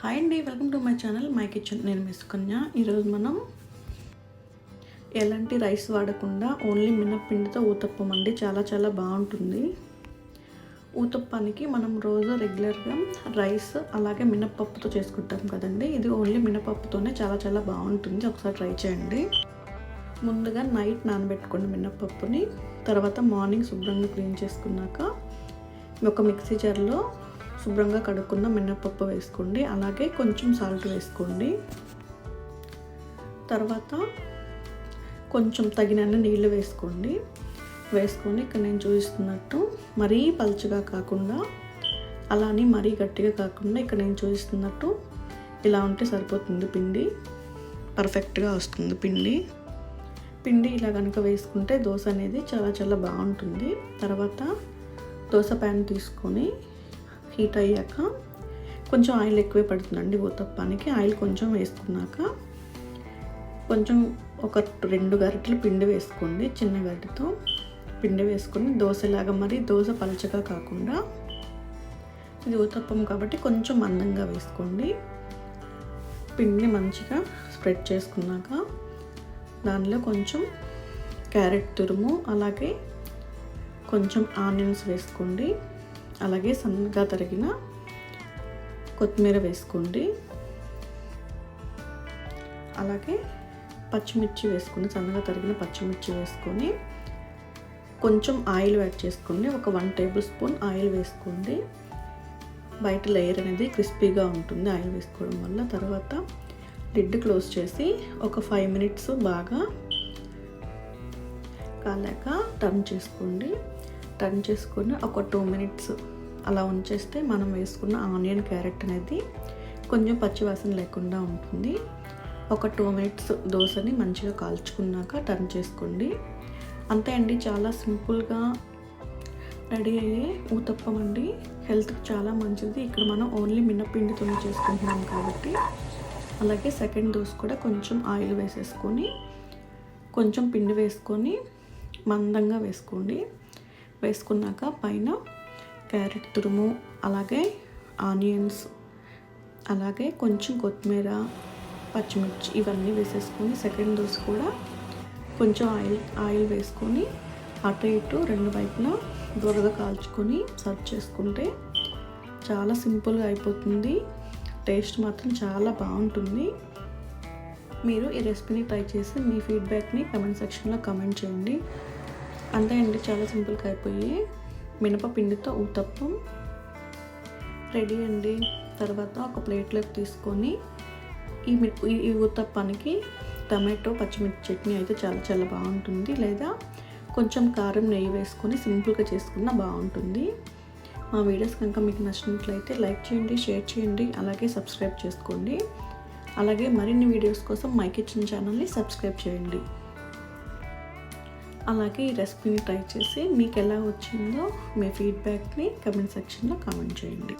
Hi అండి welcome to my channel my kitchen నేను miss ఈరోజు మనం ఎలాంటి రైస్ వాడకుండా ఓన్లీ మినప్పిండితో ఊతప్పం అండి చాలా చాలా బాగుంటుంది. ఊతప్పానికి మనం రోజు రెగ్యులర్గా రైస్ అలాగే మినప్పప్పుతో చేసుకుంటాం కదండి. ఇది ఓన్లీ మినపప్పుతోనే చాలా చాలా బాగుంటుంది. ఒకసారి ట్రై చేయండి. ముందుగా నైట్ నానబెట్టుకోండి మినప్పప్పుని తర్వాత మార్నింగ్ శుభ్రంగా క్లీన్ చేసుకున్నాక ఒక మిక్సీ జార్లో శుభ్రంగా కడుక్కున్న మినప్పప్పు వేసుకోండి అలాగే కొంచెం సాల్ట్ వేసుకోండి. తర్వాత కొంచెం తగినన్ని నీళ్ళు వేసుకోండి. వేసుకొని ఇక్కడ నేను చూపిస్తున్నట్టు మరీ పలుచగా కాకుండా అలానే మరీ గట్టిగా కాకుండా ఇక్కడ నేను చూపిస్తున్నట్టు ఇలా ఉంటే సరిపోతుంది పిండి. పర్ఫెక్ట్గా వస్తుంది పిండి. పిండి ఇలా కనుక వేసుకుంటే దోశ అనేది చాలా చాలా బాగుంటుంది. తర్వాత దోశ ప్యాన్ తీసుకొని హీట్ అయ్యాక కొంచెం ఆయిల్ ఎక్కువే పడుతుందండి ఊతప్పానికి. ఆయిల్ కొంచెం వేసుకున్నాక కొంచెం ఒక రెండు గరిటెలు పిండి వేసుకోండి చిన్న గరిటెతో పిండి వేసుకొని. దోశలాగా మరి దోశ పలచగా కాకుండా ఇది ఊతప్పం కాబట్టి కొంచెం మందంగా వేసుకోండి. పిండిని మంచిగా స్ప్రెడ్ చేసుకున్నాక దానిలో కొంచెం క్యారెట్ తురుము అలాగే కొంచెం ఆనియన్స్ వేసుకోండి. అలాగే సన్నగా తరిగిన కొత్తిమీర వేసుకోండి. అలాగే పచ్చిమిర్చి వేసుకుని సన్నగా తరిగిన పచ్చిమిర్చి వేసుకొని కొంచెం ఆయిల్ యాడ్ చేసుకోండి. ఒక వన్ టేబుల్ స్పూన్ ఆయిల్ వేసుకోండి. బయట లేయర్ అనేది క్రిస్పీగా ఉంటుంది ఆయిల్ వేసుకోవడం వల్ల. తర్వాత లిడ్ క్లోజ్ చేసి ఒక ఫైవ్ మినిట్స్ బాగా కాలాక టర్న్ చేసుకోండి. టర్న్ చేసుకొని ఒక టూ మినిట్స్ అలా ఉంచేస్తే మనం వేసుకున్న ఆనియన్ క్యారెట్ అనేది కొంచెం పచ్చివాసన లేకుండా ఉంటుంది. ఒక టూ మినిట్స్ దోశని మంచిగా కాల్చుకున్నాక టర్న్ చేసుకోండి. అంతే అండి చాలా సింపుల్గా రెడీ అయ్యే ఊతప్పం అండి. హెల్త్కి చాలా మంచిది. ఇక్కడ మనం ఓన్లీ మినపిండితో చేసుకుంటున్నాం కాబట్టి. అలాగే సెకండ్ దోశ కూడా కొంచెం ఆయిల్ వేసేసుకొని కొంచెం పిండి వేసుకొని మందంగా వేసుకోండి. వేసుకున్నాక పైన క్యారెట్ తురుము అలాగే ఆనియన్స్ అలాగే కొంచెం కొత్తిమీర పచ్చిమిర్చి ఇవన్నీ వేసేసుకొని సెకండ్ దోశ కూడా కొంచెం ఆయిల్ ఆయిల్ వేసుకొని అటు ఇటు రెండు వైపున దొరగా కాల్చుకొని సర్వ్ చేసుకుంటే చాలా సింపుల్గా అయిపోతుంది. టేస్ట్ మాత్రం చాలా బాగుంటుంది. మీరు ఈ రెసిపీని ట్రై చేసి మీ ఫీడ్బ్యాక్ని కమెంట్ సెక్షన్లో కమెంట్ చేయండి. అంతే అండి చాలా సింపుల్గా అయిపోయి మినపపిండితో ఊతప్పం రెడీ అండి. తర్వాత ఒక ప్లేట్లోకి తీసుకొని ఈ ఈ ఊతప్పానికి టమాటో పచ్చిమిర్చి చట్నీ అయితే చాలా చాలా బాగుంటుంది. లేదా కొంచెం కారం నెయ్యి వేసుకొని సింపుల్గా చేసుకున్న బాగుంటుంది. మా వీడియోస్ కనుక మీకు నచ్చినట్లయితే లైక్ చేయండి షేర్ చేయండి అలాగే సబ్స్క్రైబ్ చేసుకోండి. అలాగే మరిన్ని వీడియోస్ కోసం మై కిచెన్ ఛానల్ని సబ్స్క్రైబ్ చేయండి. అలాగే ఈ రెసిపీని ట్రై చేసి మీకు ఎలా వచ్చిందో మీ ఫీడ్బ్యాక్ని కమెంట్ సెక్షన్లో కామెంట్ చేయండి.